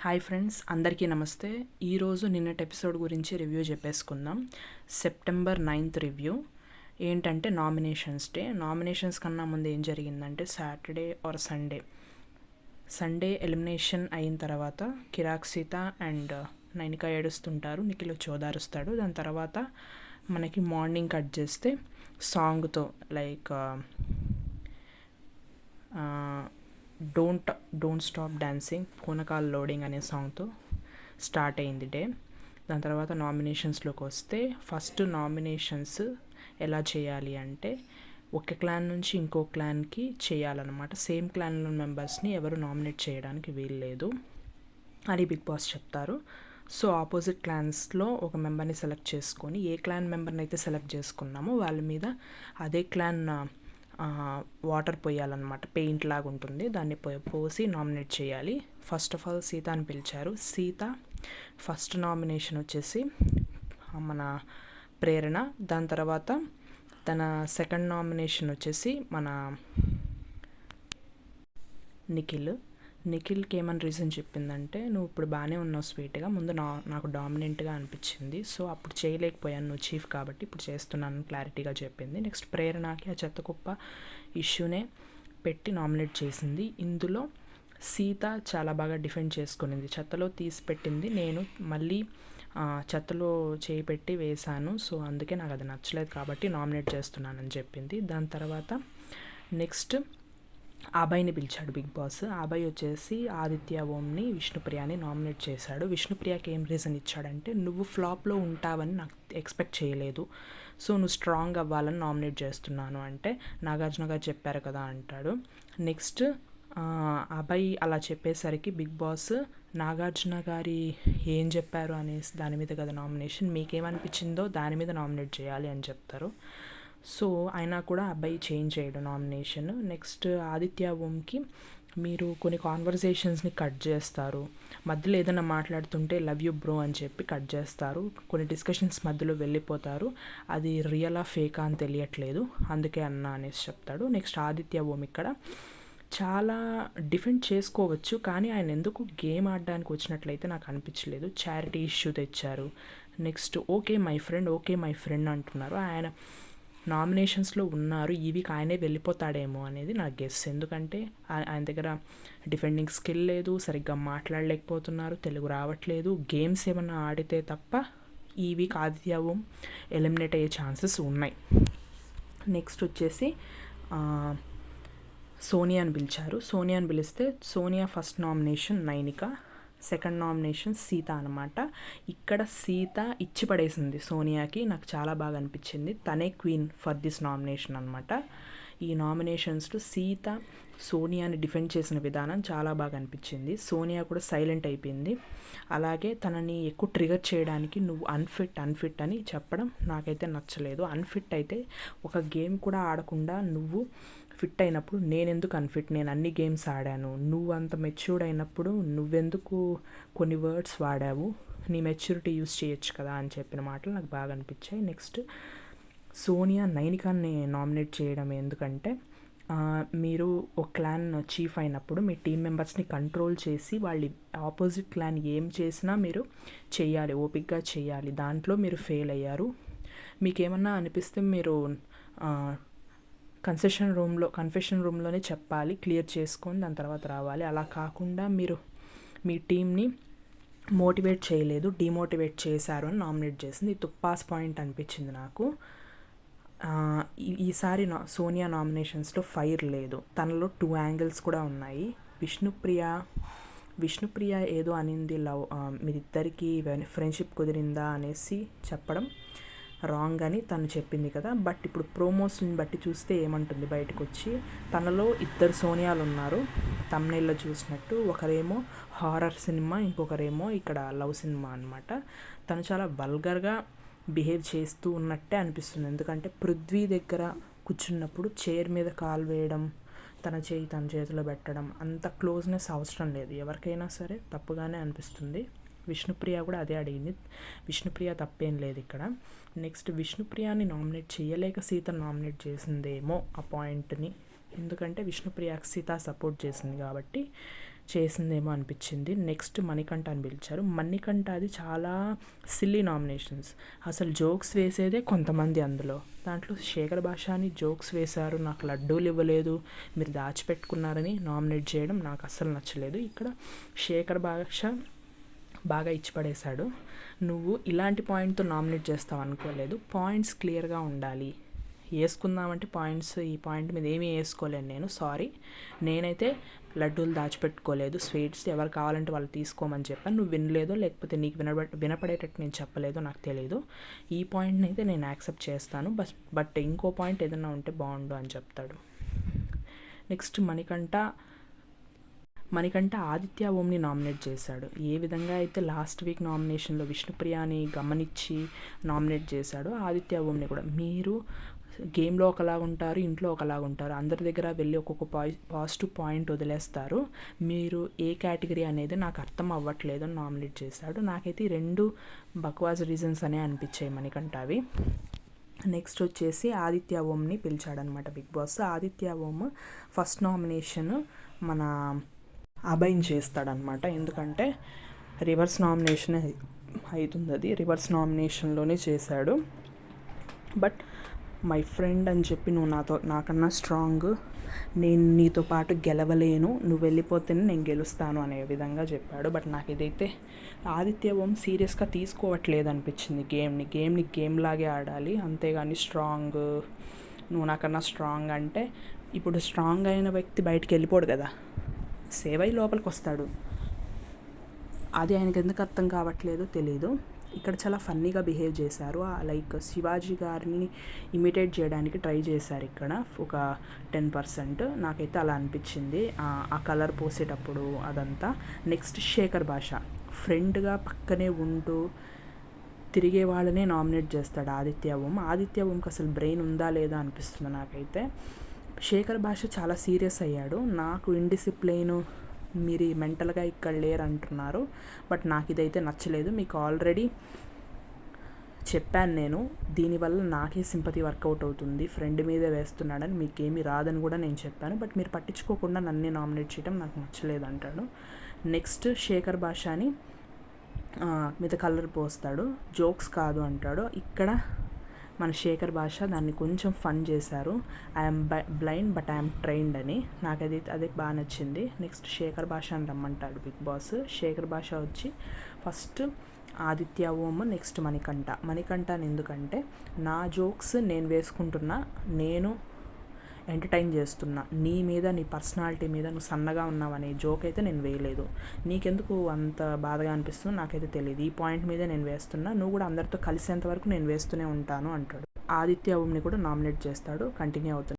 Hi friends అందరికీ నమస్తే. ఈరోజు నిన్నటి ఎపిసోడ్ గురించి రివ్యూ చెప్పేసుకుందాం. September ninth review. ఏంటంటే నామినేషన్స్ డే. నామినేషన్స్ కన్నా ముందు ఏం జరిగిందంటే Saturday or Sunday. Sunday elimination అయిన తర్వాత కిరాక్ సీత అండ్ నైనిక ఏడుస్తుంటారు నిఖిల్ చోదారుస్తాడు. దాని తర్వాత మనకి మార్నింగ్ కట్ చేస్తే సాంగ్తో like don't don't stop dancing పూనకాల్ loading అనే సాంగ్తో స్టార్ట్ అయింది డే. దాని తర్వాత నామినేషన్స్లోకి వస్తే ఫస్ట్ నామినేషన్స్ ఎలా చేయాలి అంటే ఒక క్లాన్ నుంచి ఇంకో క్లాన్కి చేయాలన్నమాట. సేమ్ క్లాన్లో మెంబర్స్ని ఎవరు నామినేట్ చేయడానికి వీల్లేదు. అని బిగ్ బాస్ చెప్తారు. సో ఆపోజిట్ క్లాన్స్లో ఒక మెంబర్ని సెలెక్ట్ చేసుకొని ఏ క్లాన్ మెంబర్ని అయితే సెలెక్ట్ చేసుకున్నామో వాళ్ళ మీద అదే క్లాన్ వాటర్ పోయాలన్నమాట. పెయింట్ లాగా ఉంటుంది దాన్ని పో పోసి నామినేట్ చేయాలి. ఫస్ట్ ఆఫ్ ఆల్ సీత అని పిలిచారు. సీత ఫస్ట్ నామినేషన్ వచ్చేసి మన ప్రేరణ. దాని తర్వాత తన సెకండ్ నామినేషన్ వచ్చేసి మన నిఖిల్. నిఖిల్కి ఏమని రీజన్ చెప్పిందంటే నువ్వు ఇప్పుడు బాగానే ఉన్నావు స్వీట్గా ముందు నా నాకు డామినెంట్గా అనిపించింది. సో అప్పుడు చేయలేకపోయాను నువ్వు చీఫ్ కాబట్టి ఇప్పుడు చేస్తున్నాను క్లారిటీగా చెప్పింది. నెక్స్ట్ ప్రేరణకి ఆ చెత్తకుప్ప ఇష్యూనే పెట్టి నామినేట్ చేసింది. ఇందులో సీత చాలా బాగా డిఫెండ్ చేసుకునింది. చెత్తలో తీసి పెట్టింది. నేను మళ్ళీ చెత్తలో చేయి పెట్టి వేశాను. సో అందుకే నాకు అది నచ్చలేదు కాబట్టి నామినేట్ చేస్తున్నానని చెప్పింది. దాని తర్వాత నెక్స్ట్ అభయ్ని పిలిచాడు బిగ్ బాస్. అభయ్ వచ్చేసి ఆదిత్య ఓంని విష్ణుప్రియాని నామినేట్ చేశాడు. విష్ణుప్రియకి ఏం రీజన్ ఇచ్చాడంటే నువ్వు ఫ్లాప్లో ఉంటావని నాకు ఎక్స్పెక్ట్ చేయలేదు. సో నువ్వు స్ట్రాంగ్ అవ్వాలని నామినేట్ చేస్తున్నాను. అంటే నాగార్జున గారు చెప్పారు కదా అంటాడు. నెక్స్ట్ అబ్బాయి అలా చెప్పేసరికి బిగ్ బాస్ నాగార్జున గారి ఏం చెప్పారు? అనేసి దాని మీద కదా నామినేషన్. మీకేమనిపించిందో దాని మీద నామినేట్ చేయాలి అని చెప్తారు. సో అయినా కూడా అబ్బాయి చేంజ్ చేయడం నామినేషన్. నెక్స్ట్ ఆదిత్య ఓంకి మీరు కొన్ని కాన్వర్సేషన్స్ని కట్ చేస్తారు. మధ్యలో ఏదైనా మాట్లాడుతుంటే లవ్ యూ బ్రో అని చెప్పి కట్ చేస్తారు. కొన్ని డిస్కషన్స్ మధ్యలో వెళ్ళిపోతారు. అది రియలా ఫేకా అని తెలియట్లేదు. అందుకే అన్న అనేసి చెప్తాడు. నెక్స్ట్ ఆదిత్య ఓం ఇక్కడ చాలా డిఫెండ్ చేసుకోవచ్చు కానీ ఆయన ఎందుకు గేమ్ ఆడడానికి వచ్చినట్లయితే నాకు అనిపించలేదు. చారిటీ ఇష్యూ తెచ్చారు. Next okay my friend okay my friend అంటున్నారు. ఆయన నామినేషన్స్లో ఉన్నారు ఈ వీక్ ఆయనే వెళ్ళిపోతాడేమో అనేది నా గెస్. ఎందుకంటే ఆయన దగ్గర డిఫెండింగ్ స్కిల్ లేదు సరిగ్గా మాట్లాడలేకపోతున్నారు తెలుగు రావట్లేదు గేమ్స్ ఏమన్నా ఆడితే తప్ప ఈ వీక్ ఆదిత్యవం ఎలిమినేట్ అయ్యే ఛాన్సెస్ ఉన్నాయి. నెక్స్ట్ వచ్చేసి సోనియాని పిలిచారు. సోనియాని పిలిస్తే Sonia first nomination Nainika second nomination Seetha అనమాట ఇక్కడ సీత ఇచ్చి పడేసింది సోనియాకి. నాకు చాలా బాగా అనిపించింది. తనే క్వీన్ ఫర్ దిస్ నామినేషన్ అనమాట ఈ నామినేషన్స్లో సీత సోనియాని డిఫెండ్ చేసిన విధానం చాలా బాగా అనిపించింది. సోనియా కూడా సైలెంట్ అయిపోయింది. అలాగే తనని ఎక్కువ ట్రిగర్ చేయడానికి నువ్వు అన్ఫిట్ అన్ఫిట్ అని చెప్పడం నాకైతే నచ్చలేదు. అన్ఫిట్ అయితే ఒక గేమ్ కూడా ఆడకుండా నువ్వు ఫిట్ అయినప్పుడు నేనెందుకు అన్ఫిట్ నేను అన్ని గేమ్స్ ఆడాను. నువ్వు అంత మెచ్యూర్డ్ అయినప్పుడు నువ్వెందుకు కొన్ని వర్డ్స్ వాడావు? నీ మెచ్యూరిటీ యూస్ చేయొచ్చు కదా అని చెప్పిన మాటలు నాకు బాగా అనిపించాయి. నెక్స్ట్ సోనియా నైనికాన్ని నామినేట్ చేయడం ఎందుకంటే మీరు ఒక క్లాన్ చీఫ్ అయినప్పుడు మీ టీం మెంబర్స్ని కంట్రోల్ చేసి వాళ్ళ ఆపోజిట్ క్లాన్ ఏం చేసినా మీరు చేయాలి ఓపిక్గా చేయాలి. దాంట్లో మీరు ఫెయిల్ అయ్యారు. మీకేమన్నా అనిపిస్తే మీరు కన్సెషన్ రూమ్లో కన్ఫెషన్ రూమ్లోనే చెప్పాలి క్లియర్ చేసుకొని దాని తర్వాత రావాలి. అలా కాకుండా మీరు మీ టీంని మోటివేట్ చేయలేదు డిమోటివేట్ చేశారు అని నామినేట్ చేసింది. తుప్పాస్ పాయింట్ అనిపించింది నాకు. ఈసారి నా సోనియా నామినేషన్స్లో ఫైర్ లేదు. తనలో టూ యాంగిల్స్ కూడా ఉన్నాయి. విష్ణుప్రియ విష్ణుప్రియ ఏదో అనింది లవ్ మీరిద్దరికీ ఫ్రెండ్షిప్ కుదిరిందా అనేసి చెప్పడం రాంగ్ అని తను చెప్పింది కదా. బట్ ఇప్పుడు ప్రోమోస్ని బట్టి చూస్తే ఏమంటుంది బయటకు వచ్చి తనలో ఇద్దరు సోనియాలు ఉన్నారు తమ్నేల్లో చూసినట్టు ఒకరేమో హారర్ సినిమా ఇంకొకరేమో ఇక్కడ లవ్ సినిమా అనమాట తను చాలా వల్గర్గా బిహేవ్ చేస్తూ ఉన్నట్టే అనిపిస్తుంది. ఎందుకంటే పృథ్వీ దగ్గర కూర్చున్నప్పుడు చైర్ మీద కాలు వేయడం తన చేయి తన చేతిలో పెట్టడం అంత క్లోజ్నెస్ అవసరం లేదు. ఎవరికైనా సరే తప్పుగానే అనిపిస్తుంది. విష్ణుప్రియ కూడా అదే అడిగింది. విష్ణుప్రియ తప్పేం లేదు ఇక్కడ. నెక్స్ట్ విష్ణుప్రియాని నామినేట్ చేయలేక సీత నామినేట్ చేసిందేమో ఆ పాయింట్ని. ఎందుకంటే విష్ణుప్రియకి సీత సపోర్ట్ చేసింది కాబట్టి చేసిందేమో అనిపించింది. నెక్స్ట్ మణికంఠ అని పిలిచారు. మణికంఠ అది చాలా సిల్లీ నామినేషన్స్ అసలు జోక్స్ వేసేదే కొంతమంది అందులో. దాంట్లో శేఖర్ భాషాని జోక్స్ వేశారు. నాకు లడ్డూలు ఇవ్వలేదు. మీరు దాచిపెట్టుకున్నారని నామినేట్ చేయడం నాకు అస్సలు నచ్చలేదు. ఇక్కడ శేఖర్ భాష బాగా ఇచ్చిపడేశాడు. నువ్వు ఇలాంటి పాయింట్తో నామినేట్ చేస్తావు అనుకోలేదు. పాయింట్స్ క్లియర్గా ఉండాలి. వేసుకుందామంటే పాయింట్స్ ఈ పాయింట్ మీద ఏమీ వేసుకోలేను నేను. సారీ. నేనైతే లడ్డూలు దాచిపెట్టుకోలేదు. స్వీట్స్ ఎవరు కావాలంటే వాళ్ళు తీసుకోమని చెప్పాను. నువ్వు వినలేదో లేకపోతే నీకు వినబ వినపడేటట్టు నేను చెప్పలేదో నాకు తెలియదు ఈ పాయింట్ని అయితే నేను యాక్సెప్ట్ చేస్తాను. బట్ బట్ ఇంకో పాయింట్ ఏదైనా ఉంటే బాగుండు అని చెప్తాడు. నెక్స్ట్ మణికంఠ మణికంఠ ఆదిత్య ఓంని నామినేట్ చేశాడు. ఏ విధంగా అయితే లాస్ట్ వీక్ నామినేషన్లో విష్ణుప్రియాని గమనించి నామినేట్ చేశాడో ఆదిత్య ఓంని కూడా. మీరు గేమ్లో ఒకలాగా ఉంటారు ఇంట్లో ఒకలాగా ఉంటారు అందరి దగ్గర వెళ్ళి ఒక్కొక్క పాయి పాజిటివ్ పాయింట్ వదిలేస్తారు. మీరు ఏ కేటగిరీ అనేది నాకు అర్థం అవ్వట్లేదు అని నామినేట్ చేశాడు. నాకైతే రెండు బక్వాజ్ రీజన్స్ అనే అనిపించాయి మణికంఠ అవి నెక్స్ట్ వచ్చేసి ఆదిత్య ఓంని పిలిచాడనమాట Bigg Boss. Aditya Om first nomination మన అబైన్ చేస్తాడనమాట. ఎందుకంటే రివర్స్ నామినేషన్ అవుతుంది అది. రివర్స్ నామినేషన్లోనే చేశాడు. బట్ మై ఫ్రెండ్ అని చెప్పి నువ్వు నాతో నాకన్నా స్ట్రాంగ్ నేను నీతో పాటు గెలవలేను నువ్వు వెళ్ళిపోతేనే నేను గెలుస్తాను అనే విధంగా చెప్పాడు. బట్ నాకు ఇదైతే ఆదిత్య ఓం సీరియస్గా తీసుకోవట్లేదు అనిపించింది గేమ్ని. గేమ్ని గేమ్ లాగే ఆడాలి. అంతేగాని స్ట్రాంగ్ నువ్వు నాకన్నా స్ట్రాంగ్ అంటే ఇప్పుడు స్ట్రాంగ్ అయిన వ్యక్తి బయటికి వెళ్ళిపోడు కదా. సేవై లోపలికి వస్తాడు అది ఆయనకి ఎందుకు అర్థం కావట్లేదో తెలియదు ఇక్కడ చాలా ఫన్నీగా బిహేవ్ చేశారు. లైక్ శివాజీ గారిని ఇమిటేట్ చేయడానికి ట్రై చేశారు ఇక్కడ. ఒక టెన్ పర్సెంట్. నాకైతే అలా అనిపించింది. ఆ కలర్ పోసేటప్పుడు అదంతా. నెక్స్ట్ శేఖర్ భాష. ఫ్రెండ్గా పక్కనే ఉంటూ తిరిగే వాళ్ళనే నామినేట్ చేస్తాడు ఆదిత్య ఓం. ఆదిత్య ఓంకి అసలు బ్రెయిన్ ఉందా లేదా అనిపిస్తుంది నాకైతే. శేఖర్ భాష చాలా సీరియస్ అయ్యాడు. నాకు ఇండిసిప్లైన్ మీరు మెంటల్గా ఇక్కడ లేరు అంటున్నారు. బట్ నాకు ఇదైతే నచ్చలేదు. మీకు ఆల్రెడీ చెప్పాను నేను. దీనివల్ల నాకే సింపతి వర్కౌట్ అవుతుంది. ఫ్రెండ్ మీదే వేస్తున్నాడని మీకేమీ రాదని కూడా నేను చెప్పాను. బట్ మీరు పట్టించుకోకుండా నన్నే నామినేట్ చేయడం నాకు నచ్చలేదు అంటాడు. నెక్స్ట్ శేఖర్ భాషని మీద కలర్ పోస్తాడు. జోక్స్ కాదు అంటాడు. ఇక్కడ మన శేఖర్ భాష దాన్ని కొంచెం ఫన్ చేశారు. I'm blind but I'm trained అని. నాకు అది అదే బాగా నచ్చింది. నెక్స్ట్ శేఖర్ భాష అని రమ్మంటాడు బిగ్ బాస్. శేఖర్ భాష వచ్చి ఫస్ట్ ఆదిత్య ఓమ్ నెక్స్ట్ మణికంఠ. మణికంఠ అని ఎందుకంటే నా జోక్స్ నేను వేసుకుంటున్నా నేను ఎంటర్టైన్ చేస్తున్నా. నీ మీద నీ పర్సనాలిటీ మీద నువ్వు సన్నగా ఉన్నావనే జోక్ అయితే నేను వేయలేదు. నీకెందుకు అంత బాధగా అనిపిస్తుందో నాకైతే తెలియదు ఈ పాయింట్ మీద నేను వేస్తున్నా. నువ్వు కూడా అందరితో కలిసేంత వరకు నేను వేస్తూనే ఉంటాను అంటాడు. ఆదిత్య ఓమ్ని కూడా నామినేట్ చేస్తాడు. కంటిన్యూ అవుతుంది